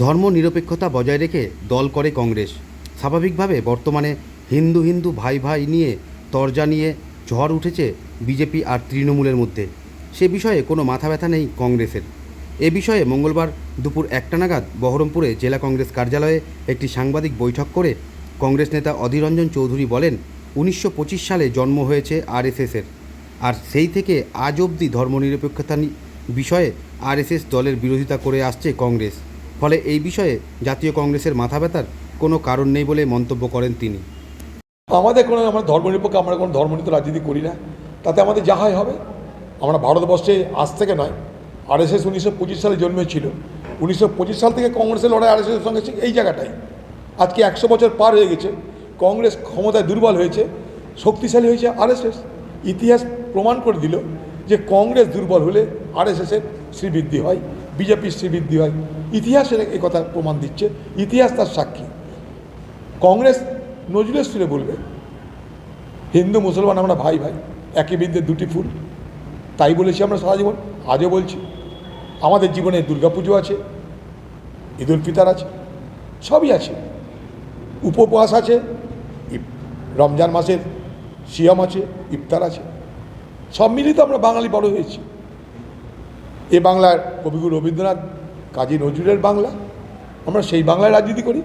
ধর্ম নিরপেক্ষতা বজায় রেখে দল করে কংগ্রেস। স্বাভাবিকভাবে বর্তমানে হিন্দু হিন্দু ভাই ভাই নিয়ে তরজা নিয়ে ঝড় উঠেছে বিজেপি আর তৃণমূলের মধ্যে। সে বিষয়ে কোনো মাথা ব্যথা নেই কংগ্রেসের। এ বিষয়ে মঙ্গলবার দুপুর একটা নাগাদ বহরমপুরে জেলা কংগ্রেস কার্যালয়ে একটি সাংবাদিক বৈঠক করে কংগ্রেস নেতা অধীররঞ্জন চৌধুরী বলেন, উনিশশো পঁচিশ সালে জন্ম হয়েছে আরএসএসের। আর সেই থেকে আজ অবধি ধর্মনিরপেক্ষতা বিষয়ে আরএসএস দলের বিরোধিতা করে আসছে কংগ্রেস। ফলে এই বিষয়ে জাতীয় কংগ্রেসের মাথা ব্যথার কোনো কারণ নেই বলে মন্তব্য করেন তিনি। আমাদের কোনো আমরা ধর্মনিরপেক্ষ আমরা কোনো ধর্মনীতি রাজনীতি করি না। তাতে আমাদের যা হয় হবে। আমরা ভারতবর্ষে আজ থেকে নয়, আরএসএস উনিশশো পঁচিশ সালে জন্মেছিল। উনিশশো পঁচিশ সাল থেকে কংগ্রেসের লড়াই আরএসএসের সঙ্গে এই জায়গাটাই। আজকে একশো বছর পার হয়ে গেছে। কংগ্রেস ক্ষমতায় দুর্বল হয়েছে, শক্তিশালী হয়েছে আরএসএস। ইতিহাস প্রমাণ করে দিল যে কংগ্রেস দুর্বল হলে আরএসএসের শ্রীবৃদ্ধি হয়। বিজেপির শ্রীবৃদ্ধি হয়। ইতিহাসের এই কথা প্রমাণ দিচ্ছে, ইতিহাস তার সাক্ষী। কংগ্রেস নজরুলের সুরে বলবে, হিন্দু, মুসলমান, আমরা ভাই ভাই, একই বৃদ্ধে দুটি ফুল। তাই বলেছি আমরা সারা জীবন, আজও বলছি, আমাদের জীবনে দুর্গাপুজো আছে, ঈদুল ফিতার আছে, সবই আছে। উপবাস আছে রমজান মাসের সিয়াম আছে, ইফতার আছে। সব মিলিয়ে তো আমরা বাঙালি বড় হয়েছি। এ বাংলার কবিগুরু রবীন্দ্রনাথ কাজী নজরুলের বাংলা আমরা সেই বাংলায় রাজনীতি করি।